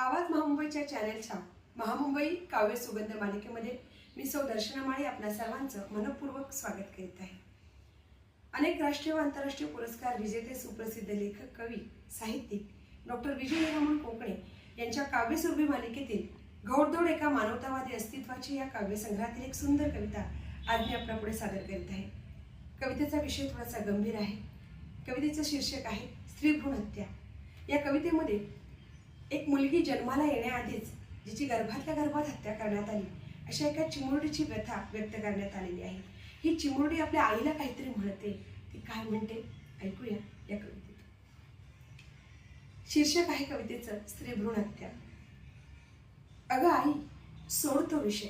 आवाज महामुंबईच्या चॅनेलच्या महामुंबई काव्य सुगंध मालिकेमध्ये मी सौ दर्शना माळी आपल्या सर्वांचं मनपूर्वक स्वागत करीत आहे. अनेक राष्ट्रीय व आंतरराष्ट्रीय पुरस्कार विजेते सुप्रसिद्ध लेखक कवी साहित्यिक डॉक्टर विजय रमण कोकणे यांच्या काव्यसुरभी मालिकेतील घोडदौड एका मानवतावादी अस्तित्वाची या काव्यसंग्रहातील एक सुंदर कविता आज मी आपल्यापुढे सादर करीत आहे. कवितेचा विषय थोडासा गंभीर आहे. कवितेचं शीर्षक आहे स्त्री भ्रूण हत्या. या कवितेमध्ये एक मुलगी जन्माला येण्याआधीच जिची गर्भातल्या गर्भात हत्या करण्यात आली अशा एका चिमुरडीची व्यथा व्यक्त करण्यात आलेली आहे. ही चिमुरडी आपल्या आईला काहीतरी म्हणते ती काय म्हणते? ऐकूया या कवितेत. शीर्षक आहे कवितेचं स्त्री भ्रूण हत्या. अगं आई सोड तो विषय.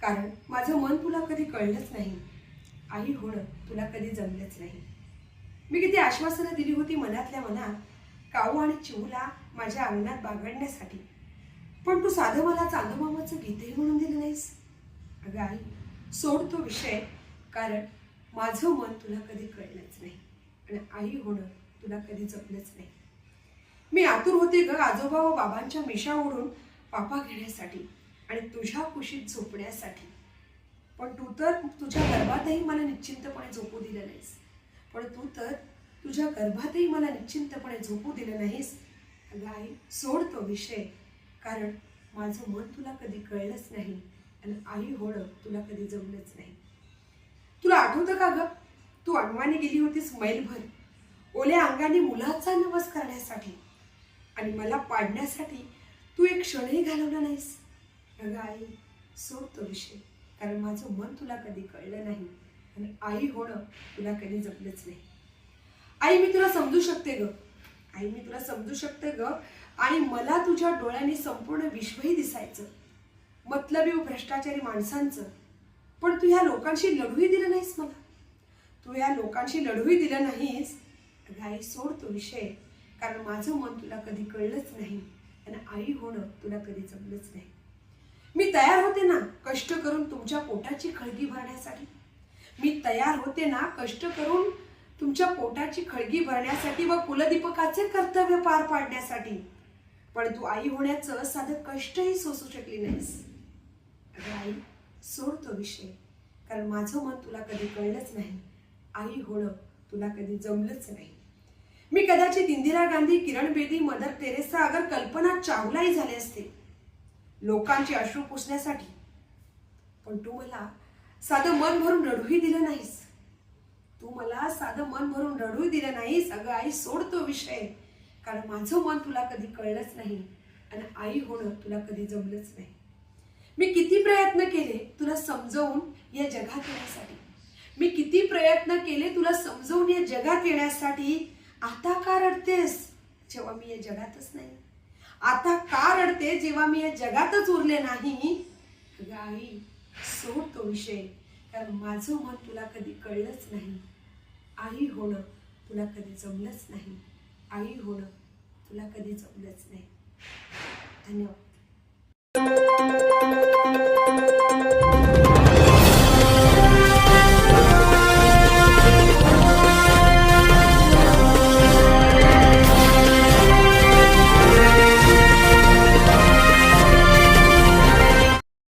कारण माझं मन तुला कधी कळलंच नाही. आई होणं तुला कधी जमलंच नाही. मी किती आश्वासनं दिली होती मनातल्या मनात काऊ आणि चिवला माझ्या अंगणात बागडण्यासाठी. पण तू साधं मला चांदोबाबाचं गीतही म्हणून दिलं नाहीस. अगं आई सोड तो विषय कारण माझं मन तुला कधी कळलंच नाही. आणि आई होणं तुला कधी जपलंच नाही. मी आतुर होते ग आजोबा व बाबांच्या मिशा ओढून पापा घेण्यासाठी आणि तुझ्या कुशीत झोपण्यासाठी. पण तू तर तुझ्या गर्भातही मला निश्चिंतपणे झोपू दिलं नाहीस. पण तू तर तुझ्या गर्भातही मला निश्चिंतपणे झोपू दिलं नाहीस. अगं आई सोड तो विषय. कारण माझं मन तुला कधी कळलंच नाही आणि आई होणं तुला कधी जमलंच नाही. तुला आठवतं का गं? तू अणवानी गेली होतीस मैलभर. ओल्या अंगाने मुलाचा नवस करण्यासाठी. आणि मला पाडण्यासाठी तू एक क्षणही घालवला नाहीस. अगं आई सोड तो विषय. कारण माझं मन तुला कधी कळलं नाही आणि आई होणं तुला कधी जपलंच नाही. आई मी तुला समजू शकते ग. आई मी तुला समजू शकते ग. आणि मला तुझ्या डोळ्यांनी संपूर्ण विश्वही दिसायचं. मतलबी व भ्रष्टाचारी माणसांचं. पण तू ह्या लोकांशी लढूही दिलं नाहीस मला. तू ह्या लोकांशी लढूही दिलं नाहीस. अगं आई सोड तो विषय. कारण माझं मन तुला कधी कळलंच नाही. आणि आई होणं तुला कधी जमलंच नाही. मी तयार होते ना कष्ट करून तुमच्या पोटाची खळगी भरण्यासाठी. मी तयार होते ना कष्ट करून तुमच्या पोटाची खळगी भरण्यासाठी व कुलदीपकाचे कर्तव्य पार पाडण्यासाठी. पण तू आई होण्याचं साधं कष्टही सोसू शकली नाहीस. अगं आई सोड तो विषय. कारण माझं मन तुला कधी कळलंच नाही. आई होणं तुला कधी जमलंच नाही. मी कदाचित इंदिरा गांधी किरण बेदी मदर तेरेसा अगर कल्पना चावलाही झाले असते. लोकांचे अश्रू पुसण्यासाठी. पण तू मला साधं मन भरून रडूही दिलं नाहीस. आज साधं मन भरून रडू दिलं नाही सगळं आई सोडतो विषय. कारण माझं मन तुला कधी कळलंच नाही आणि आई होणं तुला कधी जमलंच नाही. मी किती प्रयत्न केले तुला समजवून या जगात येण्यासाठी. मी किती प्रयत्न केले तुला समजवून या जगात येण्यासाठी. आता का रडतेस? जेव्हा मी या जगातच नाही. आता का रडते? जेव्हा मी या जगातच उरले नाही. आई सोड तो विषय. कारण माझं मन तुला कधी कळलंच नाही. आई होणं तुला कधी जमलंच नाही. आई होणं तुला कधी जमलंच नाही. धन्यवाद.